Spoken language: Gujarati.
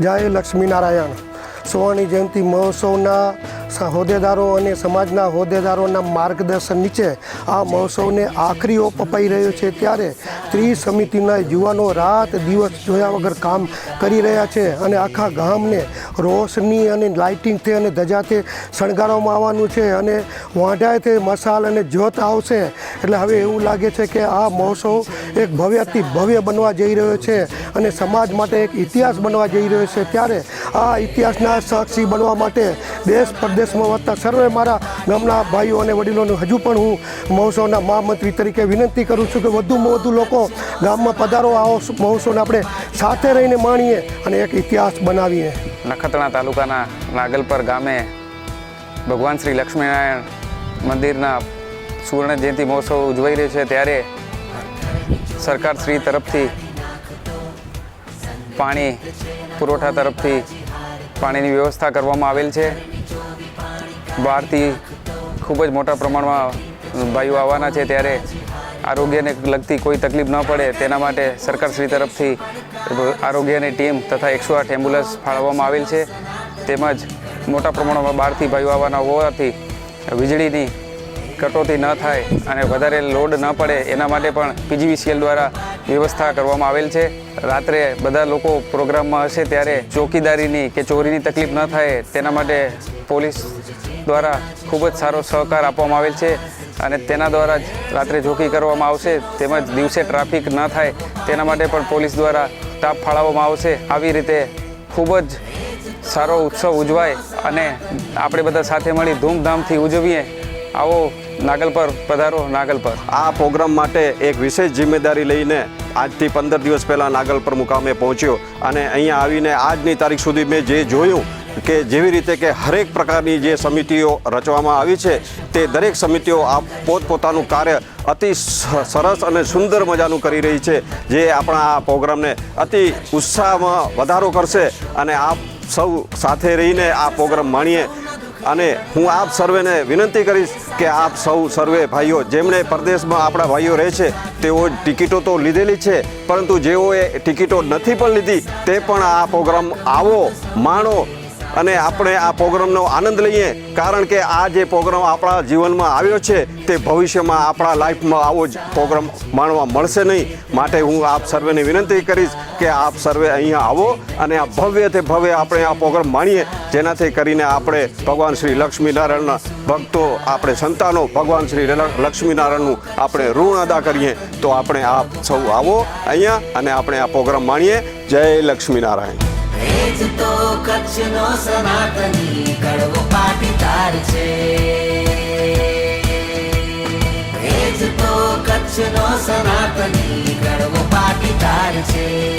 જય લક્ષ્મીનારાયણ. સુવર્ણી જયંતિ મહોત્સવના હોદ્દેદારો અને સમાજના હોદ્દેદારોના માર્ગદર્શન નીચે આ મહોત્સવને આખરી ઓપ અપાઈ રહ્યો છે ત્યારે ત્રી સમિતિના યુવાનો રાત દિવસ જોયા વગર કામ કરી રહ્યા છે અને આખા ગામને રોશની અને લાઇટિંગથી અને ધજાથી શણગારવામાં આવવાનું છે અને વાંઢાએથી મસાલ અને જ્યોત આવશે. એટલે હવે એવું લાગે છે કે આ મહોત્સવ એક ભવ્યથી ભવ્ય બનવા જઈ રહ્યો છે અને સમાજ માટે એક ઇતિહાસ બનવા જઈ રહ્યો છે. ત્યારે આ ઇતિહાસના સાક્ષી બનવા માટે દેશ પરદેશમાં વસતા સર્વે મારા ગામના ભાઈઓ અને વડીલોને હજુ પણ હું મહોત્સવના મહામંત્રી તરીકે વિનંતી કરું છું કે વધુમાં વધુ લોકો ગામમાં પધારો, આવો મહોત્સવને આપણે સાથે રહીને માણીએ અને એક ઇતિહાસ બનાવીએ. નખત્રાણા તાલુકાના નાગલપર ગામે ભગવાન શ્રી લક્ષ્મીનારાયણ મંદિરના સુવર્ણ જયંતિ મહોત્સવ ઉજવાઈ રહ્યો છે. ત્યારે સરકાર શ્રી તરફથી પાણી પુરવઠા તરફથી પાણીની વ્યવસ્થા કરવામાં આવેલ છે. બહારથી ખૂબ જ મોટા પ્રમાણમાં ભાઈઓ આવવાના છે ત્યારે આરોગ્યને લગતી કોઈ તકલીફ ન પડે. તેના માટે સરકારશ્રી તરફથી આરોગ્યની ટીમ તથા એકસો આઠ એમ્બ્યુલન્સ ફાળવવામાં આવેલ છે. તેમજ મોટા પ્રમાણમાં બહારથી ભાઈઓ આવવાના હોવાથી વીજળીની કટોતી ન થાય અને વધારે લોડ ન પડે. એના માટે પણ પીજીવીસીએલ દ્વારા વ્યવસ્થા કરવામાં આવેલ છે. રાત્રે બધા લોકો પ્રોગ્રામમાં હશે ત્યારે ચોકીદારીની કે ચોરીની તકલીફ ન થાય તેના માટે પોલીસ દ્વારા ખૂબ જ સારો સહકાર આપવામાં આવેલ છે અને તેના દ્વારા જ રાત્રે ચોકી કરવામાં આવશે તેમજ દિવસે ટ્રાફિક ન થાય તેના માટે પણ પોલીસ દ્વારા સ્ટાફ ફાળવવામાં આવશે. આવી રીતે ખૂબ જ સારો ઉત્સવ ઉજવાય અને આપણે બધા સાથે મળી ધૂમધામથી ઉજવીએ. આવો નાગલ પર, પધારો નાગલ પર. આ પ્રોગ્રામ માટે એક વિશેષ જિમ્મેદારી લઈને આજથી પંદર દિવસ પહેલાં નાગલ પર મુકામે પહોંચ્યો અને અહીંયા આવીને આજની તારીખ સુધી મેં જે જોયું કે જેવી રીતે કે હરેક પ્રકારની જે સમિતિઓ રચવામાં આવી છે, તે દરેક સમિતિઓ આ પોતપોતાનું કાર્ય અતિ સરસ અને સુંદર મજાનું કરી રહી છે, જે આપણા આ પ્રોગ્રામને અતિ ઉત્સાહમાં વધારો કરશે અને આપ સૌ સાથે રહીને આ પ્રોગ્રામ માણીએ અને હું આપ સર્વેને વિનંતી કરીશ કે આપ સૌ સર્વે ભાઈઓ, જેમણે પરદેશમાં આપણા ભાઈઓ રહે છે, તેઓ ટિકિટો તો લીધેલી છે, પરંતુ જેઓએ ટિકિટો નથી પણ લીધી, તે પણ આ પ્રોગ્રામ આવો, માણો અને આપણે આ પ્રોગ્રામનો આનંદ લઈએ, કારણ કે આ જે પ્રોગ્રામ આપણા જીવનમાં આવ્યો છે, તે ભવિષ્યમાં આપણા લાઈફમાં આવો જ પ્રોગ્રામ માણવા મળશે નહીં. માટે હું આપ સર્વેને વિનંતી કરીશ કે આપ સર્વે અહીંયા આવો અને આ ભવ્ય તે ભવ્ય આપણે આ પ્રોગ્રામ માણીએ, જેનાથી કરીને આપણે ભગવાન શ્રી લક્ષ્મીનારાયણના ભક્તો, આપણે સંતાનો ભગવાન શ્રી લક્ષ્મીનારાયણનું આપણે ઋણ અદા કરીએ, તો આપણે આપ સૌ આવો અહીંયા અને આપણે આ પ્રોગ્રામ માણીએ. જય લક્ષ્મીનારાયણ. એ જ તો કચ્છનો સનાતની કડવો પાટીદાર છે એ જ તો કચ્છનો સનાતની કડવો પાટીદાર છે